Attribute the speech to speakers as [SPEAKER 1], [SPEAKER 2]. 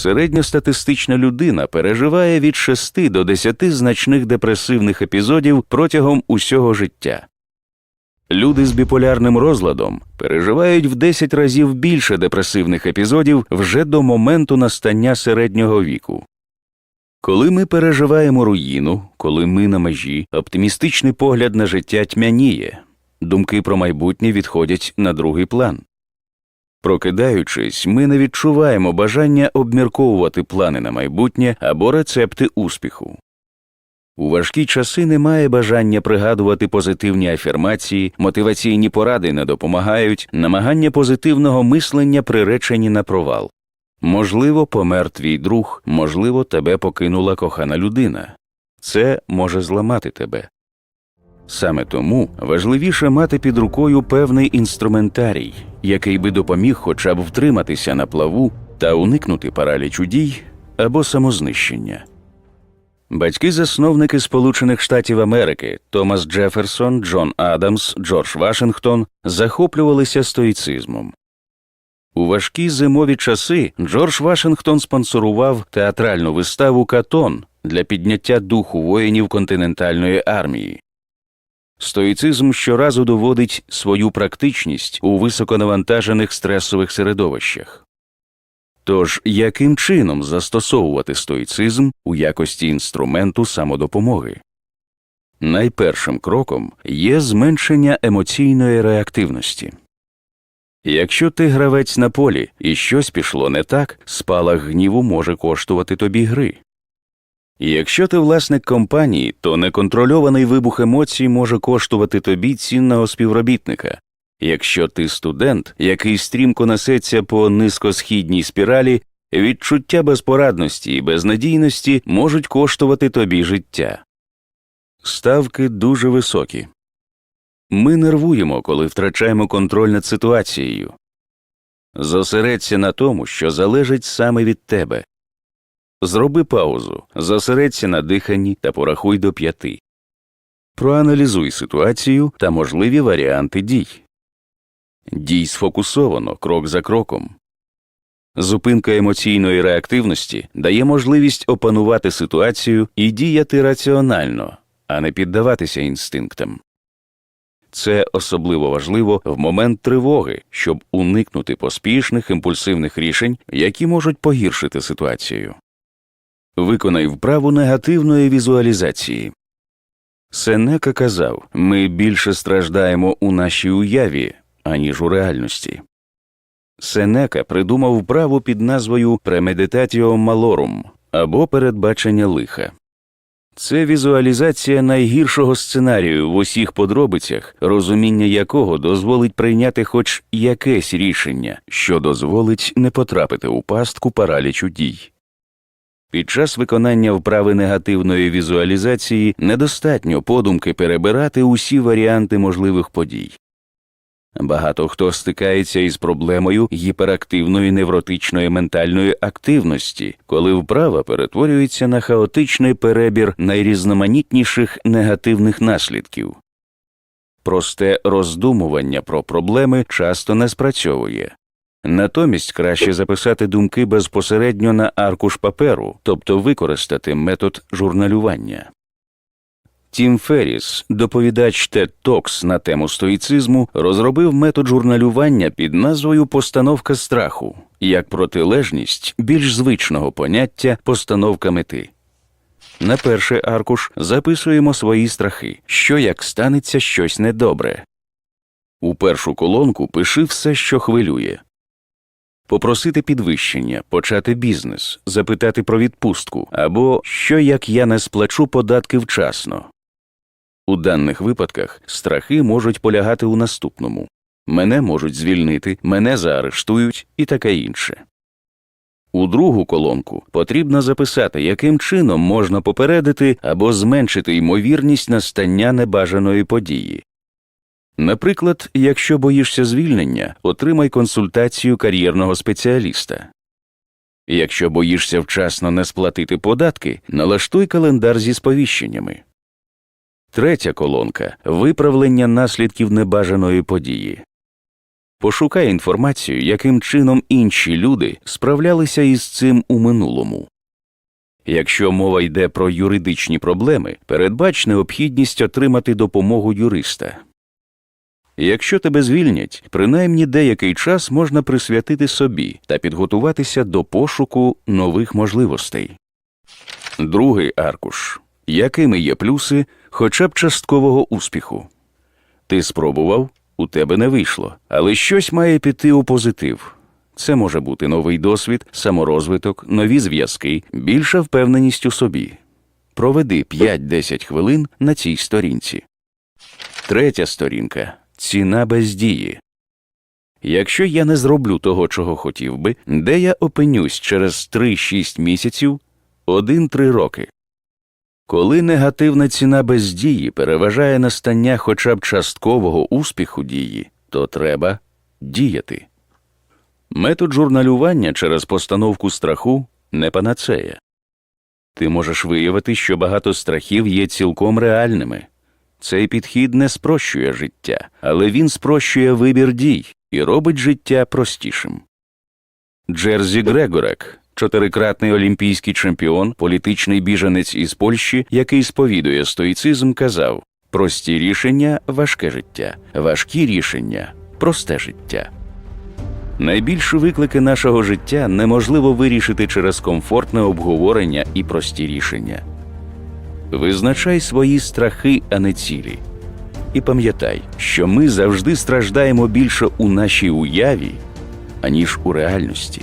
[SPEAKER 1] Середньостатистична людина переживає від 6 до 10 значних депресивних епізодів протягом усього життя. Люди з біполярним розладом переживають в 10 разів більше депресивних епізодів вже до моменту настання середнього віку. Коли ми переживаємо руїну, коли ми на межі, оптимістичний погляд на життя тьмяніє, думки про майбутнє відходять на другий план. Прокидаючись, ми не відчуваємо бажання обмірковувати плани на майбутнє або рецепти успіху. У важкі часи немає бажання пригадувати позитивні афірмації, мотиваційні поради не допомагають, намагання позитивного мислення приречені на провал. Можливо, помер твій друг, можливо, тебе покинула кохана людина. Це може зламати тебе. Саме тому важливіше мати під рукою певний інструментарій, який би допоміг хоча б втриматися на плаву та уникнути паралічу дій або самознищення. Батьки-засновники Сполучених Штатів Америки Томас Джеферсон, Джон Адамс, Джордж Вашингтон захоплювалися стоїцизмом. У важкі зимові часи Джордж Вашингтон спонсорував театральну виставу Катон для підняття духу воїнів континентальної армії. Стоїцизм щоразу доводить свою практичність у високонавантажених стресових середовищах. Тож, яким чином застосовувати стоїцизм у якості інструменту самодопомоги? Найпершим кроком є зменшення емоційної реактивності. Якщо ти гравець на полі і щось пішло не так, спалах гніву може коштувати тобі гри. Якщо ти власник компанії, то неконтрольований вибух емоцій може коштувати тобі цінного співробітника. Якщо ти студент, який стрімко несеться по низькосхідній спіралі, відчуття безпорадності і безнадійності можуть коштувати тобі життя. Ставки дуже високі. Ми нервуємо, коли втрачаємо контроль над ситуацією. Зосередься на тому, що залежить саме від тебе. Зроби паузу, зосередься на диханні та порахуй до п'яти. Проаналізуй ситуацію та можливі варіанти дій. Дій сфокусовано, крок за кроком. Зупинка емоційної реактивності дає можливість опанувати ситуацію і діяти раціонально, а не піддаватися інстинктам. Це особливо важливо в момент тривоги, щоб уникнути поспішних імпульсивних рішень, які можуть погіршити ситуацію. Виконай вправу негативної візуалізації. Сенека казав ми більше страждаємо у нашій уяві, аніж у реальності. Сенека придумав вправу під назвою Премедитатіо малорум або передбачення лиха. Це візуалізація найгіршого сценарію в усіх подробицях, розуміння якого дозволить прийняти хоч якесь рішення, що дозволить не потрапити у пастку паралічу дій. Під час виконання вправи негативної візуалізації недостатньо подумки перебирати усі варіанти можливих подій. Багато хто стикається із проблемою гіперактивної невротичної ментальної активності, коли вправа перетворюється на хаотичний перебір найрізноманітніших негативних наслідків. Просте роздумування про проблеми часто не спрацьовує. Натомість краще записати думки безпосередньо на аркуш паперу, тобто використати метод журналювання. Тім Ферріс, доповідач TED Talks на тему стоїцизму, розробив метод журналювання під назвою Постановка страху як протилежність більш звичного поняття постановка мети. На перший аркуш записуємо свої страхи, що як станеться щось недобре. У першу колонку пиши все, що хвилює. Попросити підвищення, почати бізнес, запитати про відпустку або що як я не сплачу податки вчасно. У даних випадках страхи можуть полягати у наступному мене можуть звільнити, мене заарештують і таке інше. У другу колонку потрібно записати, яким чином можна попередити або зменшити ймовірність настання небажаної події. Наприклад, якщо боїшся звільнення, отримай консультацію кар'єрного спеціаліста. Якщо боїшся вчасно не сплатити податки, налаштуй календар зі сповіщеннями. Третя колонка виправлення наслідків небажаної події. Пошукай інформацію, яким чином інші люди справлялися із цим у минулому. Якщо мова йде про юридичні проблеми, передбач необхідність отримати допомогу юриста. Якщо тебе звільнять, принаймні деякий час можна присвятити собі та підготуватися до пошуку нових можливостей. Другий аркуш. Якими є плюси хоча б часткового успіху? Ти спробував, у тебе не вийшло, але щось має піти у позитив. Це може бути новий досвід, саморозвиток, нові зв'язки, більша впевненість у собі. Проведи 5-10 хвилин на цій сторінці. Третя сторінка ціна бездії. Якщо я не зроблю того, чого хотів би, де я опинюсь через 3-6 місяців, 1-3 роки. Коли негативна ціна бездії переважає настання хоча б часткового успіху дії, то треба діяти. Метод журналювання через постановку страху не панацея. Ти можеш виявити, що багато страхів є цілком реальними. Цей підхід не спрощує життя, але він спрощує вибір дій і робить життя простішим. Джерзі Грегорек, чотирикратний олімпійський чемпіон, політичний біженець із Польщі, який сповідує стоїцизм, казав прості рішення важке життя, важкі рішення просте життя. Найбільші виклики нашого життя неможливо вирішити через комфортне обговорення і прості рішення. Визначай свої страхи, а не цілі. І пам'ятай, що ми завжди страждаємо більше у нашій уяві, аніж у реальності.